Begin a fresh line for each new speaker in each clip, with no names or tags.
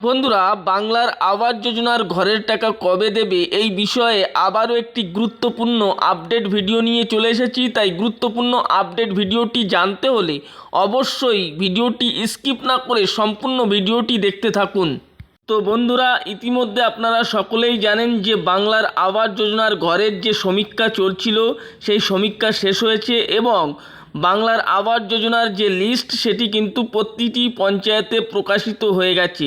বন্ধুরা, বাংলার আবাস যোজনার ঘরের টাকা কবে দেবে এই বিষয়ে আবারও একটি গুরুত্বপূর্ণ আপডেট ভিডিও নিয়ে চলে এসেছি। তাই গুরুত্বপূর্ণ আপডেট ভিডিওটি জানতে হলে অবশ্যই ভিডিওটি স্কিপ না করে সম্পূর্ণ ভিডিওটি দেখতে থাকুন। তো বন্ধুরা, ইতিমধ্যে আপনারা সকলেই জানেন যে বাংলার আবাস যোজনার ঘরের যে সমীক্ষা চলছিল, সেই সমীক্ষা শেষ হয়েছে এবং বাংলার আবাস যোজনার যে লিস্ট সেটি কিন্তু প্রতিটি পঞ্চায়েতে প্রকাশিত হয়ে গেছে।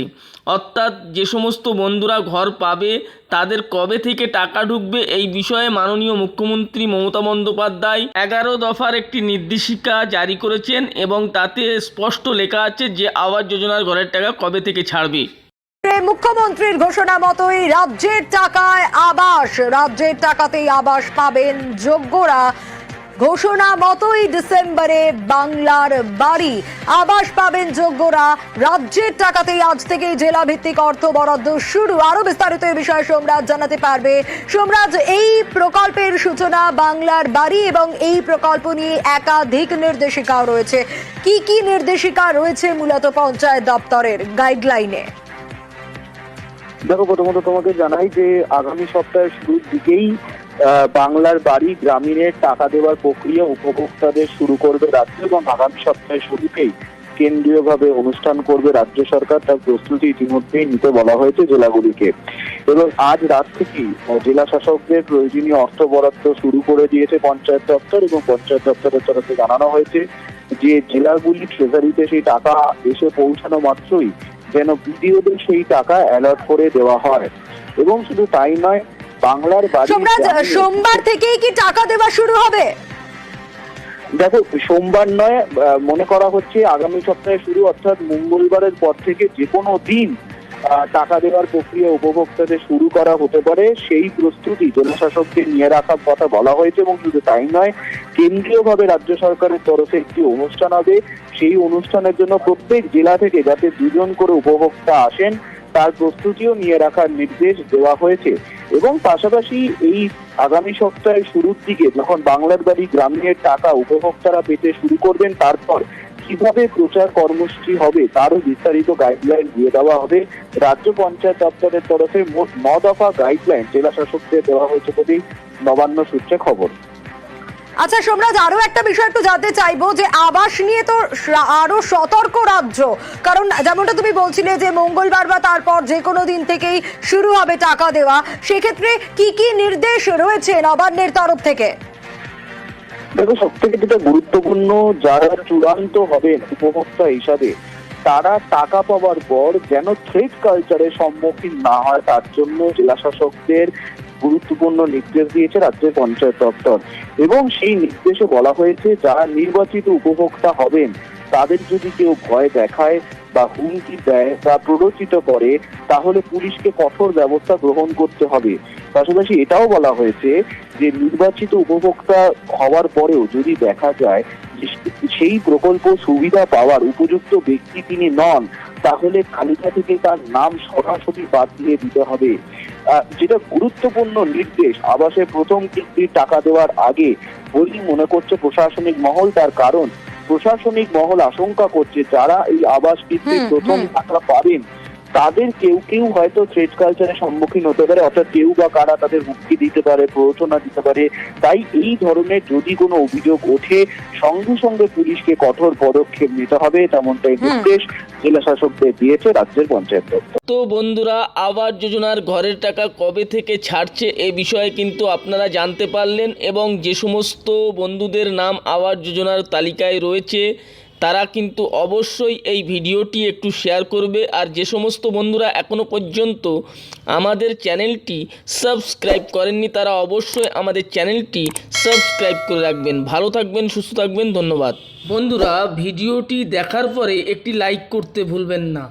অর্থাৎ যে সমস্ত বন্ধুরা ঘর পাবে, তাদের কবে থেকে টাকা ঢুকবে, এই বিষয়ে মাননীয় মুখ্যমন্ত্রী মমতা বন্দ্যোপাধ্যায় এগারো দফার একটি নির্দেশিকা জারি করেছেন এবং তাতে স্পষ্ট লেখা আছে যে আবাস যোজনার ঘরের টাকা কবে থেকে ছাড়বে।
মুখ্যমন্ত্রীর ঘোষণা মতোই রাজ্যের টাকায় আবাস। রাজ্যের টাকাতেই আবাস পাবেন যোগ্যরা। ঘোষণা মতোই ডিসেম্বরে বাংলার বাড়ি। আবাস পাবেন যোগ্যরা। রাজ্যের টাকাতেই আজ থেকে জেলা ভিত্তিক অর্থ বরাদ্দ শুরু। আরও বিস্তারিত এই বিষয়ে সোমরাজ জানাতে পারবে। সোমরাজ, এই প্রকল্পের সূচনা বাংলার বাড়ি এবং এই প্রকল্প নিয়ে একাধিক নির্দেশিকাও রয়েছে। কি কি নির্দেশিকা রয়েছে মূলত পঞ্চায়েত দপ্তরের গাইডলাইনে
দেখো প্রথমত তোমাকে জানাই যে আগামী সপ্তাহের শুরুর দিকেই বাংলার বাড়ি গ্রামীণের টাকা দেওয়ার প্রক্রিয়া উপভোক্তাদের শুরু করবে রাজ্য এবং আগামী সপ্তাহের শুরুতেই কেন্দ্রীয়ভাবে অনুষ্ঠান করবে রাজ্য সরকার। তার প্রস্তুতি ইতিমধ্যেই নিতে বলা হয়েছে জেলাগুলিকে। এবং আজ রাত থেকেই জেলা শাসকদের প্রয়োজনীয় অর্থ বরাদ্দ শুরু করে দিয়েছে পঞ্চায়েত দপ্তর এবং পঞ্চায়েত দপ্তরের তরফে জানানো হয়েছে যে জেলাগুলি ট্রেজারিতে সেই টাকা এসে পৌঁছানো মাত্রই যেন বিডিওদের সেই টাকা অ্যালার্ট করে দেওয়া হয়। এবং শুধু তাই নয় বাংলার বাড়ি
সোমবার থেকেই কি টাকা দেওয়া শুরু হবে?
দেখো সোমবার নয় মনে করা হচ্ছে আগামী সপ্তাহে শুরু অর্থাৎ মঙ্গলবারের পর থেকে যে কোনো দিন টাকা দেওয়ার প্রক্রিয়া উপভোক্তাদের শুরু করা হতে পারে। সেই প্রস্তুতি জনশাসককে নিয়ে রাখার কথা বলা হয়েছে এবং শুধু তাই নয়, কেন্দ্রীয়ভাবে রাজ্য সরকারের তরফে একটি অনুষ্ঠান হবে। সেই অনুষ্ঠানের জন্য প্রত্যেক জেলা থেকে যাতে দুজন করে উপভোক্তা আসেন, তার প্রস্তুতিও নিয়ে রাখার নির্দেশ দেওয়া হয়েছে। এবং পাশাপাশি এই আগামী সপ্তাহের শুরুর দিকে যখন বাংলার বাড়ি গ্রামীণের টাকা উপভোক্তারা পেতে শুরু করবেন, তারপর কীভাবে প্রচার কর্মসূচি হবে তারও বিস্তারিত গাইডলাইন দিয়ে দেওয়া হবে। রাজ্য পঞ্চায়েত দপ্তরের তরফে মোট ন দফা গাইডলাইন জেলা শাসকদের দেওয়া হয়েছে বলেই নবান্ন সূত্রে খবর।
আচ্ছা সোমরাজ আরও একটা বিষয় একটু জানতে চাইব যে আবাস নিয়ে তো আরও সতর্ক রাজ্য। কারণ যেমনটা তুমি বলছিলে যে মঙ্গলবার বা তারপর যে কোনো দিন থেকেই শুরু হবে টাকা দেওয়া, সেক্ষেত্রে কি কি নির্দেশ রয়েছে নবান্নের তরফ থেকে?
দেখো সব থেকে যেটা গুরুত্বপূর্ণ যারা চূড়ান্ত হবেন উপভোক্তা হিসাবে, তারা টাকা পাওয়ার পর যেন থ্রেড কালচারের সম্মুখীন না হয়, তার জন্য জেলা শাসকদের গুরুত্বপূর্ণ নির্দেশ দিয়েছে রাজ্যের পঞ্চায়েত দপ্তর। এবং সেই নির্দেশে বলা হয়েছে, যারা নির্বাচিত উপভোক্তা হবেন, তাদের যদি কেউ ভয় দেখায় বা হুমকি দেয় বা প্ররোচিত করে, তাহলে পুলিশকে কঠোর ব্যবস্থা গ্রহণ করতে হবে। পাশাপাশি এটাও বলা হয়েছে যে নির্বাচিত উপভোক্তা হওয়ার পরেও যদি দেখা যায় সেই প্রকল্প সুবিধা পাওয়ার উপযুক্ত ব্যক্তি তিনি নন তাহলে তালিকা থেকে তার নাম সরাসরি বাদ দিয়ে দিতে হবে। যেটা গুরুত্বপূর্ণ নির্দেশ আবাসে প্রথম কিস্তির টাকা দেওয়ার আগে বলেই মনে করছে প্রশাসনিক মহল তার কারণ। প্রশাসনিক মহল আশঙ্কা করছে যারা এই আবাস কিস্তির প্রথম টাকা পাবেন তাদের কেউ কেউ হয়তো থ্রেড কালচারের সম্মুখীন হতে পারে অর্থাৎ কেউ বা কারা তাদের হুমকি দিতে পারে প্ররোচনা দিতে পারে তাই এই ধরনের যদি কোনো অভিযোগ ওঠে সঙ্গে সঙ্গে পুলিশকে কঠোর পদক্ষেপ নিতে হবে তেমনটাই। নির্দেশ জেলা শাসকদের দিয়েছে রাজ্যের পঞ্চায়েত দপ্তর
তো বন্ধুরা আবাস যোজনার ঘরের টাকা কবে থেকে ছাড়ছে এ বিষয়ে কিন্তু আপনারা জানতে পারলেন এবং যে সমস্ত বন্ধুদের নাম আবাস যোজনার তালিকায় রয়েছে তারা কিন্তু অবশ্যই এই ভিডিওটি একটু শেয়ার করবে। আর যে সমস্ত বন্ধুরা এখনও পর্যন্ত আমাদের চ্যানেলটি সাবস্ক্রাইব করেননি, তারা অবশ্যই আমাদের চ্যানেলটি সাবস্ক্রাইব করে রাখবেন। ভালো থাকবেন, সুস্থ থাকবেন, ধন্যবাদ। বন্ধুরা, ভিডিওটি দেখার পরে একটি লাইক করতে ভুলবেন না।